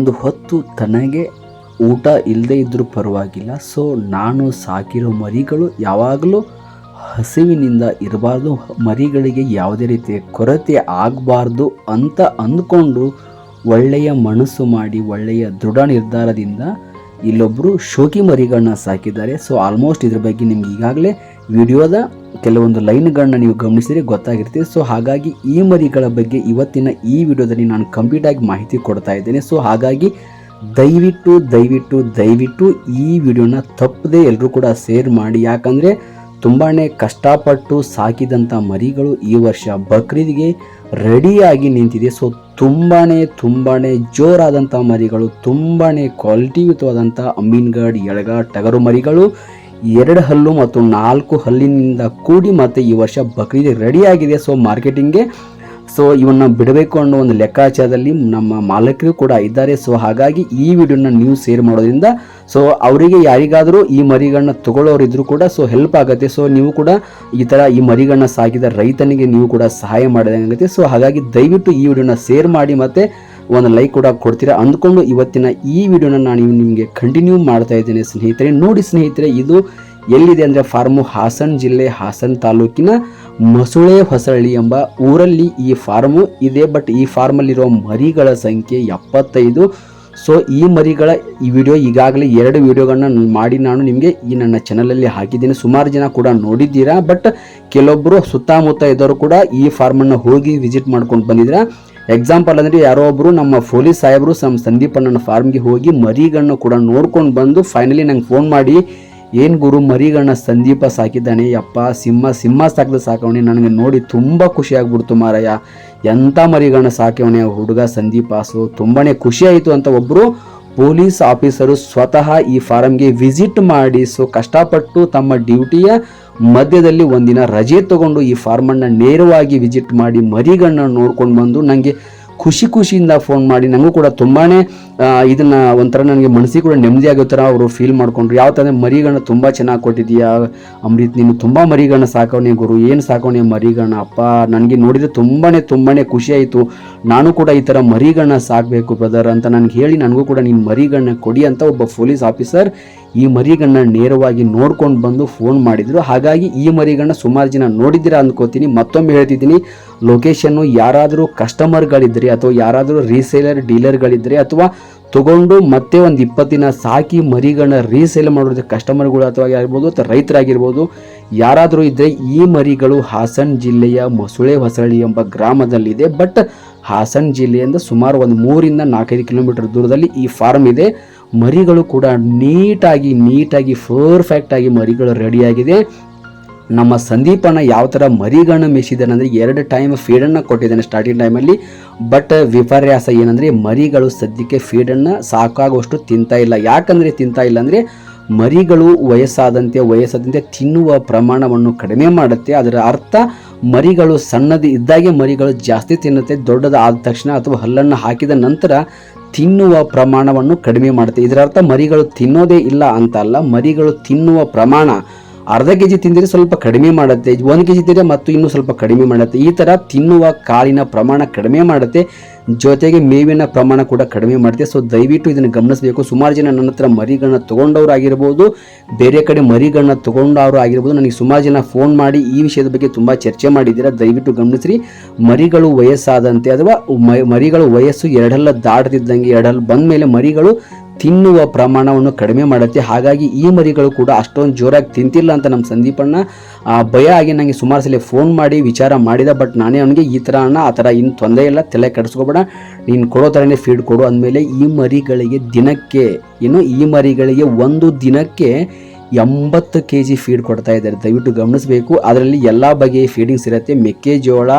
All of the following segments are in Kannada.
ಒಂದು ಹೊತ್ತು ತನಗೆ ಊಟ ಇಲ್ಲದೆ ಇದ್ದರೂ ಪರವಾಗಿಲ್ಲ. ಸೊ ನಾನು ಸಾಕಿರೋ ಮರಿಗಳು ಯಾವಾಗಲೂ ಹಸಿವಿನಿಂದ ಇರಬಾರ್ದು, ಮರಿಗಳಿಗೆ ಯಾವುದೇ ರೀತಿಯ ಕೊರತೆ ಆಗಬಾರ್ದು ಅಂತ ಅಂದ್ಕೊಂಡು ಒಳ್ಳೆಯ ಮನಸ್ಸು ಮಾಡಿ, ಒಳ್ಳೆಯ ದೃಢ ನಿರ್ಧಾರದಿಂದ ಇಲ್ಲೊಬ್ಬರು ಶೋಕಿ ಮರಿಗಳನ್ನ ಸಾಕಿದ್ದಾರೆ. ಸೊ ಆಲ್ಮೋಸ್ಟ್ ಇದ್ರ ಬಗ್ಗೆ ನಿಮ್ಗೆ ಈಗಾಗಲೇ ವಿಡಿಯೋದ ಕೆಲವೊಂದು ಲೈನ್ಗಳನ್ನ ನೀವು ಗಮನಿಸಿದರೆ ಗೊತ್ತಾಗಿರ್ತೀವಿ ಸೊ, ಹಾಗಾಗಿ ಈ ಮರಿಗಳ ಬಗ್ಗೆ ಇವತ್ತಿನ ಈ ವಿಡಿಯೋದಲ್ಲಿ ನಾನು ಕಂಪ್ಲೀಟ್ ಆಗಿ ಮಾಹಿತಿ ಕೊಡ್ತಾ ಇದ್ದೇನೆ. ಸೊ, ಹಾಗಾಗಿ ದಯವಿಟ್ಟು ದಯವಿಟ್ಟು ದಯವಿಟ್ಟು ಈ ವಿಡಿಯೋನ ತಪ್ಪದೆ ಎಲ್ಲರೂ ಕೂಡ ಶೇರ್ ಮಾಡಿ. ಯಾಕಂದರೆ ತುಂಬಾ ಕಷ್ಟಪಟ್ಟು ಸಾಕಿದಂಥ ಮರಿಗಳು ಈ ವರ್ಷ ಬಕ್ರೀದ್ಗೆ ರೆಡಿಯಾಗಿ ನಿಂತಿದೆ. ಸೊ ತುಂಬಾ ತುಂಬಾ ಜೋರಾದಂಥ ಮರಿಗಳು ತುಂಬಾ ಕ್ವಾಲಿಟಿಯುತವಾದಂಥ ಅಮೀನ್ಗಢ್ ಎಳಗ ಟಗರು ಮರಿಗಳು ಎರಡು ಹಲ್ಲು ಮತ್ತು ನಾಲ್ಕು ಹಲ್ಲಿನಿಂದ ಕೂಡಿ ಮತ್ತು ಈ ವರ್ಷ ಬಕ್ರೀದ್ ರೆಡಿಯಾಗಿದೆ. ಸೊ ಮಾರ್ಕೆಟಿಂಗ್ಗೆ ಸೊ ಇವನ್ನ ಬಿಡಬೇಕು ಅನ್ನೋ ಒಂದು ಲೆಕ್ಕಾಚಾರದಲ್ಲಿ ನಮ್ಮ ಮಾಲಕರು ಕೂಡ ಇದ್ದಾರೆ. ಸೊ ಹಾಗಾಗಿ ಈ ವಿಡಿಯೋನ ನೀವು ಶೇರ್ ಮಾಡೋದ್ರಿಂದ ಸೊ ಅವರಿಗೆ ಯಾರಿಗಾದರೂ ಈ ಮರಿಗಳನ್ನ ತಗೊಳ್ಳೋರು ಇದ್ರು ಕೂಡ ಸೊ ಹೆಲ್ಪ್ ಆಗುತ್ತೆ. ಸೊ ನೀವು ಕೂಡ ಈ ಥರ ಈ ಮರಿಗಳನ್ನ ಸಾಕಿದ ರೈತನಿಗೆ ನೀವು ಕೂಡ ಸಹಾಯ ಮಾಡಿದಂಗೆ ಸೊ ಹಾಗಾಗಿ ದಯವಿಟ್ಟು ಈ ವಿಡಿಯೋನ ಶೇರ್ ಮಾಡಿ ಮತ್ತೆ ಒಂದು ಲೈಕ್ ಕೂಡ ಕೊಡ್ತೀರಾ? ಅಂದ್ಕೊಂಡು ಇವತ್ತಿನ ಈ ವಿಡಿಯೋನ ನಾನು ನಿಮಗೆ ಕಂಟಿನ್ಯೂ ಮಾಡ್ತಾ ಇದ್ದೇನೆ ಸ್ನೇಹಿತರೆ. ನೋಡಿ ಸ್ನೇಹಿತರೆ, ಇದು ಎಲ್ಲಿದೆ ಅಂದರೆ ಫಾರ್ಮು ಹಾಸನ್ ಜಿಲ್ಲೆ, ಹಾಸನ್ ತಾಲೂಕಿನ ಮಸುಳೆ ಹೊಸಳ್ಳಿ ಎಂಬ ಊರಲ್ಲಿ ಈ ಫಾರ್ಮು ಇದೆ. ಬಟ್ ಈ ಫಾರ್ಮಲ್ಲಿರೋ ಮರಿಗಳ ಸಂಖ್ಯೆ ಎಪ್ಪತ್ತೈದು. ಸೊ ಈ ಮರಿಗಳ ಈ ವಿಡಿಯೋ ಈಗಾಗಲೇ ಎರಡು ವಿಡಿಯೋಗಳನ್ನ ಮಾಡಿ ನಾನು ನಿಮಗೆ ಈ ನನ್ನ ಚಾನಲಲ್ಲಿ ಹಾಕಿದ್ದೀನಿ. ಸುಮಾರು ಜನ ಕೂಡ ನೋಡಿದ್ದೀರಾ? ಬಟ್ ಕೆಲವೊಬ್ಬರು ಸುತ್ತಮುತ್ತ ಇದ್ದವರು ಕೂಡ ಈ ಫಾರ್ಮನ್ನು ಹೋಗಿ ವಿಸಿಟ್ ಮಾಡ್ಕೊಂಡು ಬಂದಿದ್ದೀರಾ? ಎಕ್ಸಾಂಪಲ್ ಅಂದರೆ ಯಾರೋ ಒಬ್ಬರು ನಮ್ಮ ಪೊಲೀಸ್ ಸಾಹೇಬರು ನಮ್ಮ ಸಂದೀಪ್ ಅಣ್ಣನ ಫಾರ್ಮ್ಗೆ ಹೋಗಿ ಮರಿಗಳನ್ನು ಕೂಡ ನೋಡ್ಕೊಂಡು ಬಂದು ಫೈನಲಿ ನಂಗೆ ಫೋನ್ ಮಾಡಿ, ಏನು ಗುರು ಮರಿಗಣ್ಣ ಸಂದೀಪ ಸಾಕಿದ್ದಾನೆ? ಯಪ್ಪ, ಸಿಂಹ ಸಿಂಹ ಸಾಕಿದ ಸಾಕವಣೆ ನನಗೆ ನೋಡಿ ತುಂಬ ಖುಷಿ ಆಗ್ಬಿಡ್ತು ಮಾರಯ್ಯ. ಎಂಥ ಮರಿಗಳನ್ನ ಸಾಕವಣೆ ಹುಡುಗ ಸಂದೀಪ? ಸೊ ತುಂಬಾ ಖುಷಿ ಆಯಿತು ಅಂತ ಒಬ್ಬರು ಪೊಲೀಸ್ ಆಫೀಸರು ಸ್ವತಃ ಈ ಫಾರಂಗೆ ವಿಸಿಟ್ ಮಾಡಿ ಸೊ ಕಷ್ಟಪಟ್ಟು ತಮ್ಮ ಡ್ಯೂಟಿಯ ಮಧ್ಯದಲ್ಲಿ ಒಂದಿನ ರಜೆ ತಗೊಂಡು ಈ ಫಾರ್ಮನ್ನು ನೇರವಾಗಿ ವಿಸಿಟ್ ಮಾಡಿ ಮರಿಗಳನ್ನ ನೋಡ್ಕೊಂಡು ಬಂದು ನನಗೆ ಖುಷಿ ಖುಷಿಯಿಂದ ಫೋನ್ ಮಾಡಿ. ನನಗೂ ಕೂಡ ತುಂಬಾ ಇದನ್ನು ಒಂಥರ ನನಗೆ ಮನಸ್ಸಿಗೆ ಕೂಡ ನೆಮ್ಮದಿ ಆಗೋ ಥರ ಅವರು ಫೀಲ್ ಮಾಡ್ಕೊಂಡ್ರು. ಯಾವ ಥರ ಮರಿಗಳನ್ನ ತುಂಬ ಚೆನ್ನಾಗಿ ಕೊಟ್ಟಿದ್ದೀಯಾ ಅಮೃತ್, ನೀನು ತುಂಬ ಮರಿಗಳನ್ನ ಸಾಕವಣೆ ಗುರು. ಏನು ಸಾಕವಣೆ ಮರಿಗಳನ್ನ ಅಪ್ಪ, ನನಗೆ ನೋಡಿದರೆ ತುಂಬಾ ತುಂಬಾ ಖುಷಿಯಾಯಿತು ನಾನು ಕೂಡ ಈ ಥರ ಮರಿಗಳನ್ನ ಸಾಕಬೇಕು ಬ್ರದರ್ ಅಂತ ನನಗೆ ಹೇಳಿ, ನನಗೂ ಕೂಡ ನೀನು ಮರಿಗಳನ್ನ ಕೊಡಿ ಅಂತ ಒಬ್ಬ ಪೊಲೀಸ್ ಆಫೀಸರ್ ಈ ಮರಿಗಣ್ಣ ನೇರವಾಗಿ ನೋಡ್ಕೊಂಡು ಬಂದು ಫೋನ್ ಮಾಡಿದ್ರು. ಹಾಗಾಗಿ ಈ ಮರಿಗಣ್ಣ ಸುಮಾರು ಜನ ನೋಡಿದ್ದೀರಾ ಅಂದ್ಕೋತೀನಿ ಮತ್ತೊಮ್ಮೆ ಹೇಳ್ತಿದ್ದೀನಿ ಲೊಕೇಶನ್ನು ಯಾರಾದರೂ ಕಸ್ಟಮರ್ಗಳಿದ್ದರೆ ಅಥವಾ ಯಾರಾದರೂ ರೀಸೇಲರ್ ಡೀಲರ್ಗಳಿದ್ದರೆ ಅಥವಾ ತಗೊಂಡು ಮತ್ತೆ ಒಂದು ಇಪ್ಪತ್ತು ದಿನ ಸಾಕಿ ಮರಿಗಳನ್ನ ರೀಸೇಲ್ ಮಾಡೋದು ಕಸ್ಟಮರ್ಗಳು ಅಥವಾ ಆಗಿರ್ಬೋದು ಅಥವಾ ರೈತರಾಗಿರ್ಬೋದು, ಯಾರಾದರೂ ಇದ್ದರೆ ಈ ಮರಿಗಳು ಹಾಸನ್ ಜಿಲ್ಲೆಯ ಮೊಸುಳೆ ಹೊಸಳಿ ಎಂಬ ಗ್ರಾಮದಲ್ಲಿದೆ. ಬಟ್ ಹಾಸನ್ ಜಿಲ್ಲೆಯಿಂದ ಸುಮಾರು ಒಂದು ಮೂರಿಂದ ನಾಲ್ಕೈದು ಕಿಲೋಮೀಟರ್ ದೂರದಲ್ಲಿ ಈ ಫಾರ್ಮ್ ಇದೆ. ಮರಿಗಳು ಕೂಡ ನೀಟಾಗಿ ನೀಟಾಗಿ ಪರ್ಫೆಕ್ಟ್ ಆಗಿ ಮರಿಗಳು ರೆಡಿಯಾಗಿದೆ ನಮ್ಮ ಸಂದೀಪನ ಯಾವ ಥರ ಮರಿಗಳನ್ನ ಮೇಯಿಸಿದ್ದಾನೆ ಅಂದರೆ ಎರಡು ಟೈಮ್ ಫೀಡನ್ನು ಕೊಟ್ಟಿದ್ದಾನೆ ಸ್ಟಾರ್ಟಿಂಗ್ ಟೈಮಲ್ಲಿ ಬಟ್ ವಿಪರ್ಯಾಸ ಏನಂದರೆ ಮರಿಗಳು ಸದ್ಯಕ್ಕೆ ಫೀಡನ್ನು ಸಾಕಾಗುವಷ್ಟು ತಿಂತಾ ಇಲ್ಲ. ಯಾಕಂದರೆ ತಿಂತಾ ಇಲ್ಲ ಅಂದರೆ ಮರಿಗಳು ವಯಸ್ಸಾದಂತೆ ವಯಸ್ಸಾದಂತೆ ತಿನ್ನುವ ಪ್ರಮಾಣವನ್ನು ಕಡಿಮೆ ಮಾಡುತ್ತೆ. ಅದರ ಅರ್ಥ ಮರಿಗಳು ಸಣ್ಣದು ಇದ್ದಾಗೆ ಮರಿಗಳು ಜಾಸ್ತಿ ತಿನ್ನುತ್ತೆ, ದೊಡ್ಡದಾದ ತಕ್ಷಣ ಅಥವಾ ಹಲ್ಲನ್ನು ಹಾಕಿದ ನಂತರ ತಿನ್ನುವ ಪ್ರಮಾಣವನ್ನು ಕಡಿಮೆ ಮಾಡುತ್ತೆ. ಇದರ ಅರ್ಥ ಮರಿಗಳು ತಿನ್ನೋದೇ ಇಲ್ಲ ಅಂತ ಅಲ್ಲ ಮರಿಗಳು ತಿನ್ನುವ ಪ್ರಮಾಣ ಅರ್ಧ ಕೆ ಜಿ ತಿಂದರೆ ಸ್ವಲ್ಪ ಕಡಿಮೆ ಮಾಡುತ್ತೆ, ಒಂದು ಕೆ ಜಿ ತಿಂದರೆ ಮತ್ತು ಇನ್ನೂ ಸ್ವಲ್ಪ ಕಡಿಮೆ ಮಾಡುತ್ತೆ. ಈ ಥರ ತಿನ್ನುವ ಕಾಳಿನ ಪ್ರಮಾಣ ಕಡಿಮೆ ಮಾಡುತ್ತೆ, ಜೊತೆಗೆ ಮೇವಿನ ಪ್ರಮಾಣ ಕೂಡ ಕಡಿಮೆ ಮಾಡುತ್ತೆ. ಸೊ ದಯವಿಟ್ಟು ಇದನ್ನು ಗಮನಿಸಬೇಕು. ಸುಮಾರು ಜನ ನನ್ನ ಹತ್ರ ಮರಿಗಳನ್ನ ತೊಗೊಂಡವ್ರು ಆಗಿರ್ಬೋದು, ಬೇರೆ ಕಡೆ ಮರಿಗಳನ್ನ ತೊಗೊಂಡವರು ಆಗಿರ್ಬೋದು, ನನಗೆ ಸುಮಾರು ಜನ ಫೋನ್ ಮಾಡಿ ಈ ವಿಷಯದ ಬಗ್ಗೆ ತುಂಬ ಚರ್ಚೆ ಮಾಡಿದ್ದೀರಾ, ದಯವಿಟ್ಟು ಗಮನಿಸ್ರಿ. ಮರಿಗಳು ವಯಸ್ಸಾದಂತೆ, ಅಥವಾ ಮರಿಗಳು ವಯಸ್ಸು ಎರಡಲ್ಲ ದಾಟದಿದ್ದಂಗೆ ಎರಡಲ್ಲ ಬಂದ ಮೇಲೆ ಮರಿಗಳು ತಿನ್ನುವ ಪ್ರಮಾಣವನ್ನು ಕಡಿಮೆ ಮಾಡುತ್ತೆ. ಹಾಗಾಗಿ ಈ ಮರಿಗಳು ಕೂಡ ಅಷ್ಟೊಂದು ಜೋರಾಗಿ ತಿಂತಿಲ್ಲ ಅಂತ ನಮ್ಮ ಸಂದೀಪಣ್ಣ. ಭಯ ಆಗಿ ನನಗೆ ಸುಮಾರು ಸಲ ಫೋನ್ ಮಾಡಿ ವಿಚಾರ ಮಾಡಿದ, ಬಟ್ ನಾನೇ ಅವನಿಗೆ ಈ ಥರ ಅಣ್ಣ, ಆ ಥರ ಇನ್ನು ತೊಂದರೆ ಇಲ್ಲ, ತಲೆ ಕೆಡಿಸ್ಕೋಬೇಡ. ನೀನು ಕೊಡೋ ಥರನೇ ಫೀಡ್ ಕೊಡು ಅಂದಮೇಲೆ ಈ ಮರಿಗಳಿಗೆ ದಿನಕ್ಕೆ, ಏನು ಈ ಮರಿಗಳಿಗೆ ಒಂದು ದಿನಕ್ಕೆ ಎಂಬತ್ತು ಕೆ ಜಿ ಫೀಡ್ ಕೊಡ್ತಾ ಇದ್ದಾರೆ. ದಯವಿಟ್ಟು ಗಮನಿಸಬೇಕು. ಅದರಲ್ಲಿ ಎಲ್ಲ ಬಗೆಯ ಫೀಡಿಂಗ್ಸ್ ಇರುತ್ತೆ. ಮೆಕ್ಕೆಜೋಳ,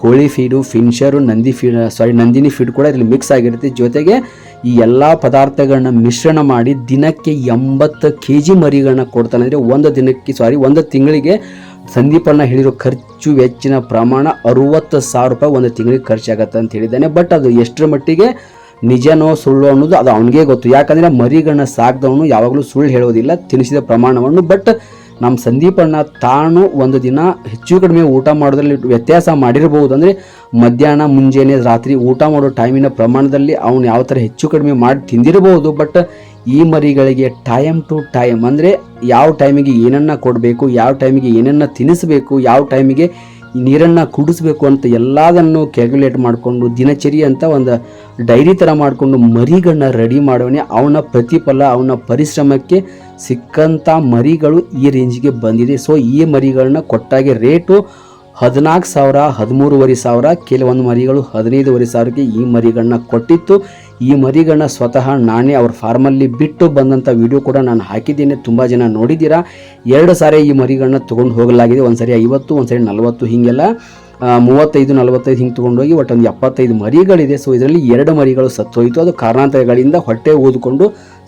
ಕೋಳಿ feed finisher Nandi feed sorry Nandini feed ಕೂಡ ಇದರಲ್ಲಿ ಮಿಕ್ಸ್ ಆಗಿರುತ್ತೆ. ಜೊತೆಗೆ ಈ ಎಲ್ಲ ಪದಾರ್ಥಗಳನ್ನ ಮಿಶ್ರಣ ಮಾಡಿ ದಿನಕ್ಕೆ ಎಂಬತ್ತು ಕೆ ಜಿ ಮರಿಗಳನ್ನ ಕೊಡ್ತಾನೆ. ಅಂದರೆ ಒಂದು ದಿನಕ್ಕೆ ಸಾರಿ ಒಂದು ತಿಂಗಳಿಗೆ ಸಂದೀಪಣ್ಣ ಹೇಳಿರೋ ಖರ್ಚು ವೆಚ್ಚಿನ ಪ್ರಮಾಣ ಅರುವತ್ತು ಸಾವಿರ ರೂಪಾಯಿ ಒಂದು ತಿಂಗಳಿಗೆ ಖರ್ಚಾಗತ್ತೆ ಅಂತ ಹೇಳಿದ್ದಾನೆ. ಬಟ್ ಅದು ಎಷ್ಟರ ಮಟ್ಟಿಗೆ? ನಿಜನೋ ಸುಳ್ಳು ಅನ್ನೋದು ಅದು ಅವನಿಗೆ ಗೊತ್ತು. ಯಾಕಂದರೆ ಮರಿಗಳನ್ನ ಸಾಕ್ದವನು ಯಾವಾಗಲೂ ಸುಳ್ಳು ಹೇಳೋದಿಲ್ಲ, ತಿನ್ನಿಸಿದ ಪ್ರಮಾಣವನ್ನು. ಬಟ್ ನಮ್ಮ ಸಂದೀಪಣ್ಣ ತಾನು ಒಂದು ದಿನ ಹೆಚ್ಚು ಕಡಿಮೆ ಊಟ ಮಾಡೋದ್ರಲ್ಲಿ ವ್ಯತ್ಯಾಸ ಮಾಡಿರಬಹುದು ಅಂದರೆ ಮಧ್ಯಾಹ್ನ ಮುಂಜಾನೆ ರಾತ್ರಿ ಊಟ ಮಾಡೋ ಟೈಮಿನ ಪ್ರಮಾಣದಲ್ಲಿ ಅವನು ಯಾವ ಥರ ಹೆಚ್ಚು ಕಡಿಮೆ ಮಾಡಿ ತಿಂದಿರಬಹುದು ಬಟ್ ಈ ಮರಿಗಳಿಗೆ ಟೈಮ್ ಟು ಟೈಮ್ ಅಂದರೆ ಯಾವ ಟೈಮಿಗೆ ಏನನ್ನ ಕೊಡಬೇಕು, ಯಾವ ಟೈಮಿಗೆ ಏನನ್ನ ತಿನ್ನಿಸಬೇಕು ಯಾವ ಟೈಮಿಗೆ ನೀರನ್ನು ಕುಡಿಸ್ಬೇಕು ಅಂತ ಎಲ್ಲದನ್ನು ಕ್ಯಾಲ್ಕುಲೇಟ್ ಮಾಡಿಕೊಂಡು ದಿನಚರಿ ಅಂತ ಒಂದು ಡೈರಿ ಥರ ಮಾಡಿಕೊಂಡು ಮರಿಗಳನ್ನ ರೆಡಿ ಮಾಡೋನೆ ಅವನ ಪ್ರತಿಫಲ, ಅವನ ಪರಿಶ್ರಮಕ್ಕೆ ಸಿಕ್ಕಂಥ ಮರಿಗಳು ಈ ರೇಂಜ್ಗೆ ಬಂದಿದೆ. ಸೊ ಈ ಮರಿಗಳನ್ನ ಕೊಟ್ಟಾಗೆ ರೇಟು ಹದಿನಾಲ್ಕು ಸಾವಿರ, ಹದಿಮೂರುವರೆ ಸಾವಿರ, ಕೆಲವೊಂದು ಮರಿಗಳು ಹದಿನೈದುವರೆ ಸಾವಿರಕ್ಕೆ ಈ ಮರಿಗಳನ್ನ ಕೊಟ್ಟಿತ್ತು. ಈ ಮರಿಗಳನ್ನ ಸ್ವತಃ ನಾನೇ ಅವ್ರ ಫಾರ್ಮಲ್ಲಿ ಬಿಟ್ಟು ಬಂದಂಥ ವಿಡಿಯೋ ಕೂಡ ನಾನು ಹಾಕಿದ್ದೀನಿ. ತುಂಬ ಜನ ನೋಡಿದ್ದೀರಾ? ಎರಡು ಸಾರಿ ಈ ಮರಿಗಳನ್ನ ತೊಗೊಂಡು ಹೋಗಲಾಗಿದೆ. ಒಂದು ಸರಿ ಐವತ್ತು ಒಂದು ಸರಿ ನಲವತ್ತು, ಹೀಗೆಲ್ಲ. ಮೂವತ್ತೈದು, ನಲವತ್ತೈದು ಹಿಂಗೆ ತೊಗೊಂಡೋಗಿ ಒಟ್ಟೊಂದು ಎಪ್ಪತ್ತೈದು ಮರಿಗಳಿದೆ. ಸೊ ಇದರಲ್ಲಿ ಎರಡು ಮರಿಗಳು ಸತ್ತೋಯಿತು. ಅದು ಕಾರಣಾಂತರಗಳಿಂದ ಹೊಟ್ಟೆ ಊದಿಕೊಂಡು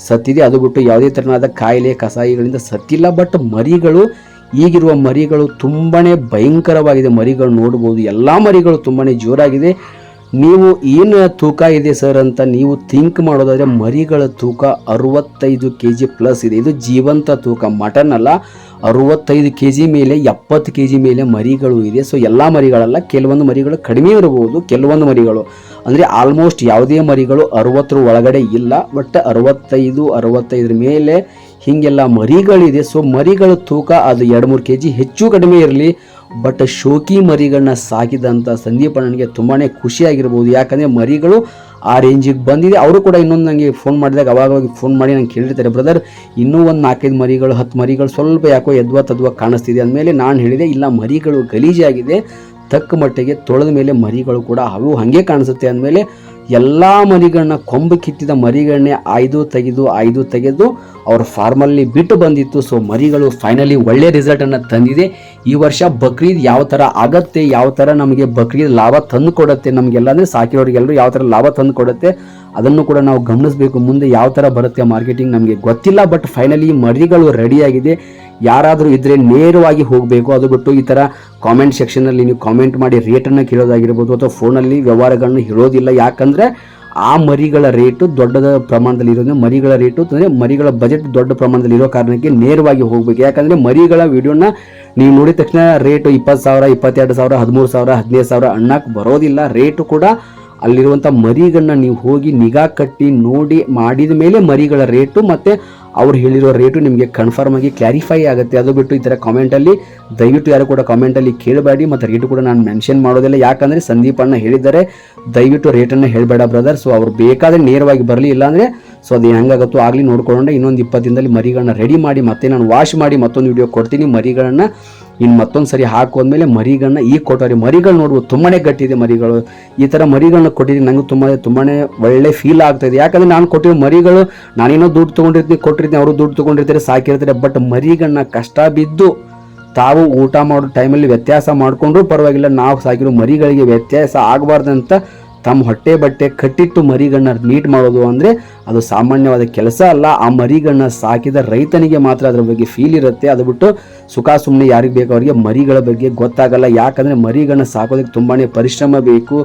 ಸತ್ತಿದೆ. ಅದು ಬಿಟ್ಟು ಯಾವುದೇ ಥರನಾದ ಕಾಯಿಲೆ, ಕಸಾಯಿಗಳಿಂದ ಸತ್ತಿಲ್ಲ. ಬಟ್ ಮರಿಗಳು, ಈಗಿರುವ ಮರಿಗಳು ತುಂಬಾ ಭಯಂಕರವಾಗಿದೆ. ಮರಿಗಳು ನೋಡ್ಬೋದು. ಎಲ್ಲ ಮರಿಗಳು ತುಂಬಾ ಜೋರಾಗಿದೆ. ನೀವು ಏನು ತೂಕ ಇದೆ ಸರ್ ಅಂತ ನೀವು ಥಿಂಕ್ ಮಾಡೋದಾದರೆ ಮರಿಗಳ ತೂಕ ಅರುವತ್ತೈದು ಕೆ ಜಿ ಪ್ಲಸ್ ಇದೆ. ಇದು ಜೀವಂತ ತೂಕ. ಮಟನ್ ಅಲ್ಲ, ಅರುವತ್ತೈದು ಕೆ ಜಿ ಮೇಲೆ, ಎಪ್ಪತ್ತು ಕೆ ಜಿ ಮೇಲೆ ಮರಿಗಳು ಇದೆ. ಸೊ ಎಲ್ಲ ಮರಿಗಳಲ್ಲ, ಕೆಲವೊಂದು ಮರಿಗಳು ಕಡಿಮೆ ಇರಬಹುದು ಕೆಲವೊಂದು ಮರಿಗಳು. ಅಂದರೆ ಆಲ್ಮೋಸ್ಟ್ ಯಾವುದೇ ಮರಿಗಳು ಅರುವತ್ತರ ಒಳಗಡೆ ಇಲ್ಲ ಬಟ್ ಅರವತ್ತೈದು, ಅರವತ್ತೈದರ ಮೇಲೆ ಹೀಗೆಲ್ಲ ಮರಿಗಳಿದೆ. ಸೊ ಮರಿಗಳ ತೂಕ ಅದು ಎರಡು ಮೂರು ಕೆ ಜಿ ಹೆಚ್ಚು ಕಡಿಮೆ ಇರಲಿ. ಬಟ್ ಶೋಕಿ ಮರಿಗಳನ್ನ ಸಾಕಿದಂಥ ಸಂದೀಪ ನನಗೆ ತುಂಬಾ ಖುಷಿಯಾಗಿರ್ಬೋದು ಯಾಕಂದರೆ ಮರಿಗಳು ಆ ರೇಂಜಿಗೆ ಬಂದಿದೆ. ಅವರು ಕೂಡ ಇನ್ನೊಂದು ನನಗೆ ಫೋನ್ ಮಾಡಿದಾಗ ಅವಾಗವಾಗಿ ಫೋನ್ ಮಾಡಿ ನಂಗೆ ಕೇಳಿರ್ತಾರೆ ಬ್ರದರ್ ಇನ್ನೂ ಒಂದು ನಾಲ್ಕೈದು ಮರಿಗಳು, ಹತ್ತು ಮರಿಗಳು ಸ್ವಲ್ಪ ಯಾಕೋ ಎದ್ವ ತದ್ವ ಕಾಣಿಸ್ತಿದೆ. ಅಂದಮೇಲೆ ನಾನು ಹೇಳಿದೆ, ಇಲ್ಲ, ಮರಿಗಳು ಗಲೀಜಾಗಿದೆ. ತಕ್ಕ ಮಟ್ಟಿಗೆ ತೊಳೆದ ಮೇಲೆ ಮರಿಗಳು ಕೂಡ ಅವು ಹಾಗೆ ಕಾಣಿಸುತ್ತೆ. ಅಂದಮೇಲೆ ಎಲ್ಲ ಮರಿಗಳನ್ನ ಕೊಂಬು ಕಿತ್ತಿದ ಮರಿಗಳನ್ನೇ ಆಯ್ದು ತೆಗೆದು ಆಯ್ದು ತೆಗೆದು ಅವ್ರ ಫಾರ್ಮಲ್ಲಿ ಬಿಟ್ಟು ಬಂದಿತ್ತು. ಸೊ ಮರಿಗಳು ಫೈನಲಿ ಒಳ್ಳೆ ರಿಸಲ್ಟನ್ನು ತಂದಿದೆ. ಈ ವರ್ಷ ಬಕ್ರೀದ್ ಯಾವ ಥರ ಆಗತ್ತೆ, ಯಾವ ಥರ ನಮಗೆ ಬಕ್ರೀದ್ ಲಾಭ ತಂದು ಕೊಡುತ್ತೆ ನಮಗೆಲ್ಲ ಅಂದರೆ ಸಾಕಿರೋರಿಗೆಲ್ಲರೂ ಯಾವ ಥರ ಲಾಭ ತಂದು ಕೊಡುತ್ತೆ ಅದನ್ನು ಕೂಡ ನಾವು ಗಮನಿಸಬೇಕು. ಮುಂದೆ ಯಾವ ಥರ ಬರುತ್ತೆ ಮಾರ್ಕೆಟಿಂಗ್ ನಮಗೆ ಗೊತ್ತಿಲ್ಲ ಬಟ್ ಫೈನಲಿ ಮರಿಗಳು ರೆಡಿಯಾಗಿದೆ ಯಾರಾದರೂ ಇದ್ರೆ ನೇರವಾಗಿ ಹೋಗಬೇಕು. ಅದು ಬಿಟ್ಟು ಈ ಥರ ಕಾಮೆಂಟ್ ಸೆಕ್ಷನಲ್ಲಿ ನೀವು ಕಾಮೆಂಟ್ ಮಾಡಿ ರೇಟನ್ನು ಕೇಳೋದಾಗಿರ್ಬೋದು ಅಥವಾ ಫೋನಲ್ಲಿ ವ್ಯವಹಾರಗಳನ್ನು ಹೇಳೋದಿಲ್ಲ. ಯಾಕಂದರೆ ಆ ಮರಿಗಳ ರೇಟು ದೊಡ್ಡದ ಪ್ರಮಾಣದಲ್ಲಿ ಇರೋದ್ರಿಂದ ಮರಿಗಳ ರೇಟು ಅಂದರೆ ಮರಿಗಳ ಬಜೆಟ್ ದೊಡ್ಡ ಪ್ರಮಾಣದಲ್ಲಿ ಇರೋ ಕಾರಣಕ್ಕೆ ನೇರವಾಗಿ ಹೋಗಬೇಕು. ಯಾಕಂದರೆ ಮರಿಗಳ ವಿಡಿಯೋನ ನೀವು ನೋಡಿದ ತಕ್ಷಣ ರೇಟು ಇಪ್ಪತ್ತು ಸಾವಿರ, ಇಪ್ಪತ್ತೆರಡು ಸಾವಿರ, ಹದಿಮೂರು ಸಾವಿರ, ಹದಿನೈದು ಸಾವಿರ ಅಣ್ಣಕ್ಕೆ ಬರೋದಿಲ್ಲ. ರೇಟು ಕೂಡ ಅಲ್ಲಿರುವಂಥ ಮರಿಗಳನ್ನ ನೀವು ಹೋಗಿ ನಿಗಾ ಕಟ್ಟಿ ನೋಡಿ ಮಾಡಿದ ಮೇಲೆ ಮರಿಗಳ ರೇಟು ಮತ್ತು ಅವ್ರು ಹೇಳಿರೋ ರೇಟು ನಿಮಗೆ ಕನ್ಫರ್ಮ್ ಆಗಿ ಕ್ಲಾರಿಫೈ ಆಗುತ್ತೆ. ಅದು ಬಿಟ್ಟು ಈ ಥರ ಕಾಮೆಂಟಲ್ಲಿ ದಯವಿಟ್ಟು ಯಾರು ಕೂಡ ಕಾಮೆಂಟಲ್ಲಿ ಕೇಳಬೇಡಿ ಮತ್ತು ರೇಟು ಕೂಡ ನಾನು ಮೆನ್ಷನ್ ಮಾಡೋದಿಲ್ಲ. ಯಾಕಂದರೆ ಸಂದೀಪ್ ಅಣ್ಣ ಹೇಳಿದ್ದಾರೆ, ದಯವಿಟ್ಟು ರೇಟನ್ನು ಹೇಳಬೇಡ ಬ್ರದರ್ ಸೊ ಅವ್ರು ಬೇಕಾದರೆ ನೇರವಾಗಿ ಬರಲಿ, ಇಲ್ಲಾಂದರೆ ಸೊ ಅದು ಹೆಂಗಾಗುತ್ತೋ ಆಗಲಿ ನೋಡ್ಕೊಂಡೆ ಇನ್ನೊಂದು ಇಪ್ಪತ್ತು ದಿನದಲ್ಲಿ ಮರಿಗಳನ್ನ ರೆಡಿ ಮಾಡಿ ಮತ್ತೆ ನಾನು ವಾಶ್ ಮಾಡಿ ಮತ್ತೊಂದು ವಿಡಿಯೋ ಕೊಡ್ತೀನಿ. ಮರಿಗಳನ್ನ ಇನ್ನು ಮತ್ತೊಂದು ಸರಿ ಹಾಕೋದ್ಮೇಲೆ ಮರಿಗಳನ್ನ ಈಗ ಕೊಟ್ಟವ್ರಿ ಮರಿಗಳು ನೋಡ್ಬೋದು ತುಂಬಾ ಗಟ್ಟಿದೆ ಮರಿಗಳು. ಈ ಥರ ಮರಿಗಳನ್ನ ಕೊಟ್ಟಿದ್ದೀನಿ, ನಂಗೆ ತುಂಬ ತುಂಬಾ ಒಳ್ಳೆ ಫೀಲ್ ಆಗ್ತಾ ಇದೆ. ಯಾಕಂದ್ರೆ ನಾನು ಕೊಟ್ಟಿರೋ ಮರಿಗಳು ನಾನೇನೋ ದುಡ್ಡು ತೊಗೊಂಡಿರ್ತೀನಿ, ಕೊಟ್ಟಿರ್ತೀನಿ, ಅವರು ದುಡ್ಡು ತೊಗೊಂಡಿರ್ತಾರೆ, ಸಾಕಿರ್ತಾರೆ ಬಟ್ ಮರಿಗಳನ್ನ ಕಷ್ಟ ಬಿದ್ದು ತಾವು ಊಟ ಮಾಡೋ ಟೈಮಲ್ಲಿ ವ್ಯತ್ಯಾಸ ಮಾಡಿಕೊಂಡ್ರೂ ಪರವಾಗಿಲ್ಲ, ನಾವು ಸಾಕಿರೋ ಮರಿಗಳಿಗೆ ವ್ಯತ್ಯಾಸ ಆಗಬಾರ್ದಂತ ತಮ್ಮ ಹೊಟ್ಟೆ ಬಟ್ಟೆ ಕಟ್ಟಿಟ್ಟು ಮರಿಗಳನ್ನ ಮೀಟ್ ಮಾಡೋದು ಅಂದರೆ ಅದು ಸಾಮಾನ್ಯವಾದ ಕೆಲಸ ಅಲ್ಲ. ಆ ಮರಿಗಳನ್ನ ಸಾಕಿದ ರೈತನಿಗೆ ಮಾತ್ರ ಅದರ ಬಗ್ಗೆ ಫೀಲ್ ಇರುತ್ತೆ. ಅದು ಬಿಟ್ಟು ಸುಖ ಸುಮ್ಮನೆ ಯಾರಿಗೆ ಬೇಕು ಅವರಿಗೆ ಮರಿಗಳ ಬಗ್ಗೆ ಗೊತ್ತಾಗಲ್ಲ. ಯಾಕಂದರೆ ಮರಿಗಳನ್ನ ಸಾಕೋದಕ್ಕೆ ತುಂಬಾ ಪರಿಶ್ರಮ ಬೇಕು.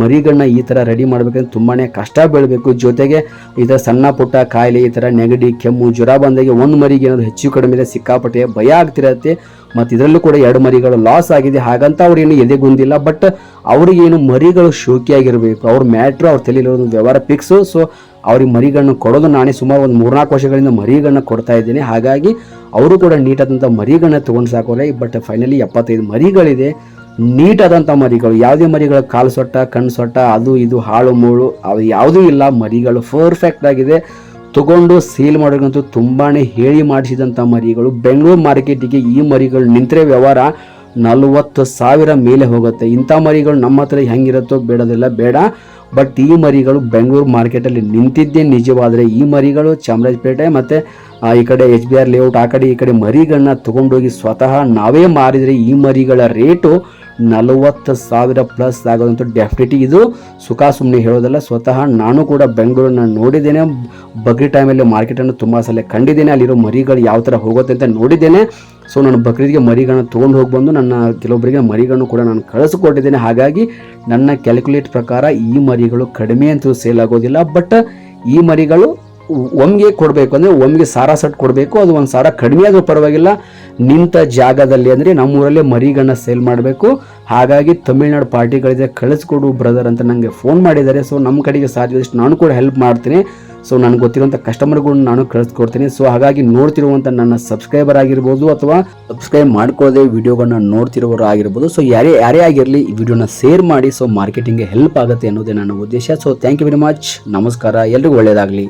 ಮರಿಗಳನ್ನ ಈ ಥರ ರೆಡಿ ಮಾಡಬೇಕಂದ್ರೆ ತುಂಬಾ ಕಷ್ಟ ಬೀಳಬೇಕು. ಜೊತೆಗೆ ಈ ಥರ ಸಣ್ಣ ಪುಟ್ಟ ಕಾಯಿಲೆ, ಈ ಥರ ನೆಗಡಿ, ಕೆಮ್ಮು, ಜ್ವರ ಬಂದಾಗೆ ಒಂದು ಮರಿಗೆ ಏನಾದರೂ ಹೆಚ್ಚು ಕಡಿಮೆ ಇದೆ ಸಿಕ್ಕಾಪಟ್ಟೆ ಭಯ ಆಗ್ತಿರತ್ತೆ. ಮತ್ತು ಇದರಲ್ಲೂ ಕೂಡ ಎರಡು ಮರಿಗಳು ಲಾಸ್ ಆಗಿದೆ. ಹಾಗಂತ ಅವ್ರೇನು ಎದೆಗುಂದಿಲ್ಲ ಬಟ್ ಅವ್ರಿಗೇನು ಮರಿಗಳು ಶೋಕಿಯಾಗಿರಬೇಕು. ಅವ್ರ ಮ್ಯಾಟ್ರು ಅವ್ರ ತಲೆಯಲ್ಲಿ ಒಂದು ವ್ಯವಹಾರ ಪಿಕ್ಸು ಸೊ ಅವ್ರಿಗೆ ಮರಿಗಳನ್ನ ಕೊಡೋದು ನಾನೇ ಸುಮಾರು ಒಂದು ಮೂರ್ನಾಲ್ಕು ವರ್ಷಗಳಿಂದ ಮರಿಗಳನ್ನ ಕೊಡ್ತಾ ಇದ್ದೀನಿ. ಹಾಗಾಗಿ ಅವರು ಕೂಡ ನೀಟಾದಂಥ ಮರಿಗಳನ್ನ ತೊಗೊಂಡು ಸಾಕೋರೆ. ಬಟ್ ಫೈನಲಿ ಎಪ್ಪತ್ತೈದು ಮರಿಗಳಿದೆ. ನೀಟಾದಂಥ ಮರಿಗಳು. ಯಾವುದೇ ಮರಿಗಳ, ಕಾಲು ಸೊಟ್ಟ, ಕಣ್ಣು ಸೊಟ್ಟ, ಅದು ಇದು ಹಾಳು ಮೂಳು ಅದು ಯಾವುದೂ ಇಲ್ಲ. ಮರಿಗಳು ಪರ್ಫೆಕ್ಟ್ ಆಗಿದೆ. ತಗೊಂಡು ಸೇಲ್ ಮಾಡೋಕ್ಕಂತೂ ತುಂಬಾ ಹೇಳಿ ಮಾಡಿಸಿದಂಥ ಮರಿಗಳು. ಬೆಂಗಳೂರು ಮಾರ್ಕೆಟಿಗೆ ಈ ಮರಿಗಳು ನಿಂತರೆ ವ್ಯವಹಾರ ನಲವತ್ತು ಸಾವಿರ ಮೇಲೆ ಹೋಗುತ್ತೆ. ಇಂಥ ಮರಿಗಳು ನಮ್ಮ ಹತ್ರ ಹೆಂಗಿರುತ್ತೋ ಬೇಡೋದಿಲ್ಲ. ಬೇಡ. ಬಟ್ ಈ ಮರಿಗಳು ಬೆಂಗಳೂರು ಮಾರ್ಕೆಟಲ್ಲಿ ನಿಂತಿದ್ದೇ ನಿಜವಾದರೆ ಈ ಮರಿಗಳು ಚಾಮರಾಜಪೇಟೆ ಮತ್ತು ಈ ಕಡೆ ಎಚ್ ಬಿ ಆರ್ ಲೇಔಟ್ ಆ ಕಡೆ ಈ ಕಡೆ ಮರಿಗಳನ್ನ ತೊಗೊಂಡೋಗಿ ಸ್ವತಃ ನಾವೇ ಮಾರಿದರೆ ಈ ಮರಿಗಳ ರೇಟು ನಲವತ್ತು ಸಾವಿರ ಪ್ಲಸ್ ಆಗೋದಂತೂ ಡೆಫಿನೆಟ್ಲಿ ಇದು ಸುಖ ಸುಮ್ಮನೆ ಹೇಳೋದಲ್ಲ. ಸ್ವತಃ ನಾನು ಕೂಡ ಬೆಂಗಳೂರನ್ನ ನೋಡಿದ್ದೇನೆ. ಬಗ್ರಿ ಟೈಮಲ್ಲಿ ಮಾರ್ಕೆಟನ್ನು ತುಂಬ ಸಲ ಕಂಡಿದ್ದೇನೆ. ಅಲ್ಲಿರೋ ಮರಿಗಳು ಯಾವ ಥರ ಹೋಗುತ್ತೆ ಅಂತ ನೋಡಿದ್ದೇನೆ. ಸೊ ನಾನು ಬಕ್ರೀದ್ಗೆ ಮರಿಗಳನ್ನು ತೊಗೊಂಡು ಹೋಗಿ ಬಂದು ನನ್ನ ಕೆಲವೊಬ್ಬರಿಗೆ ಮರಿಗಳನ್ನು ಕೂಡ ನಾನು ಕಳಿಸ್ಕೊಟ್ಟಿದ್ದೇನೆ. ಹಾಗಾಗಿ ನನ್ನ ಕ್ಯಾಲ್ಕುಲೇಟ್ ಪ್ರಕಾರ ಈ ಮರಿಗಳು ಕಡಿಮೆ ಅಂತೂ ಸೇಲ್ ಆಗೋದಿಲ್ಲ. ಬಟ್ ಈ ಮರಿಗಳು ಒಮ್ಗೆ ಕೊಡಬೇಕು ಅಂದರೆ ಒಮ್ಗೆ ಸಾರ ಸಟ್ ಕೊಡಬೇಕು, ಅದು ಒಂದು ಸಾರ ಕಡಿಮೆ ಆದರೂ ಪರವಾಗಿಲ್ಲ. ನಿಂತ ಜಾಗದಲ್ಲಿ ಅಂದರೆ ನಮ್ಮೂರಲ್ಲೇ ಮರಿಗಳನ್ನ ಸೇಲ್ ಮಾಡಬೇಕು. ಹಾಗಾಗಿ ತಮಿಳ್ನಾಡು ಪಾರ್ಟಿಗಳಿದೆ ಕಳಿಸ್ಕೊಡು ಬ್ರದರ್ ಅಂತ ನನಗೆ ಫೋನ್ ಮಾಡಿದ್ದಾರೆ. ಸೊ ನಮ್ಮ ಕಡೆಗೆ ಸಾಧ್ಯದಷ್ಟು ನಾನು ಕೂಡ ಹೆಲ್ಪ್ ಮಾಡ್ತೀನಿ. ಸೊ ನನಗೆ ಗೊತ್ತಿರುವಂಥ ಕಸ್ಟಮರ್ಗಳನ್ನ ನಾನು ಕಳಿಸ್ಕೊಡ್ತೀನಿ. ಸೊ ಹಾಗಾಗಿ ನೋಡ್ತಿರುವಂಥ ನನ್ನ ಸಬ್ಸ್ಕ್ರೈಬರ್ ಆಗಿರ್ಬೋದು ಅಥವಾ ಸಬ್ಸ್ಕ್ರೈಬ್ ಮಾಡ್ಕೊಳ್ಳದೆ ವಿಡಿಯೋಗಳನ್ನ ನೋಡ್ತಿರೋರು ಆಗಿರ್ಬೋದು. ಸೊ ಯಾರೇ ಯಾರೇ ಆಗಿರಲಿ ಈ ವಿಡಿಯೋನ ಶೇರ್ ಮಾಡಿ. ಸೊ ಮಾರ್ಕೆಟಿಂಗ್ಗೆ ಹೆಲ್ಪ್ ಆಗುತ್ತೆ ಅನ್ನೋದೇ ನನ್ನ ಉದ್ದೇಶ. So thank you very much ನಮಸ್ಕಾರ. ಎಲ್ರಿಗೂ ಒಳ್ಳೆಯದಾಗಲಿ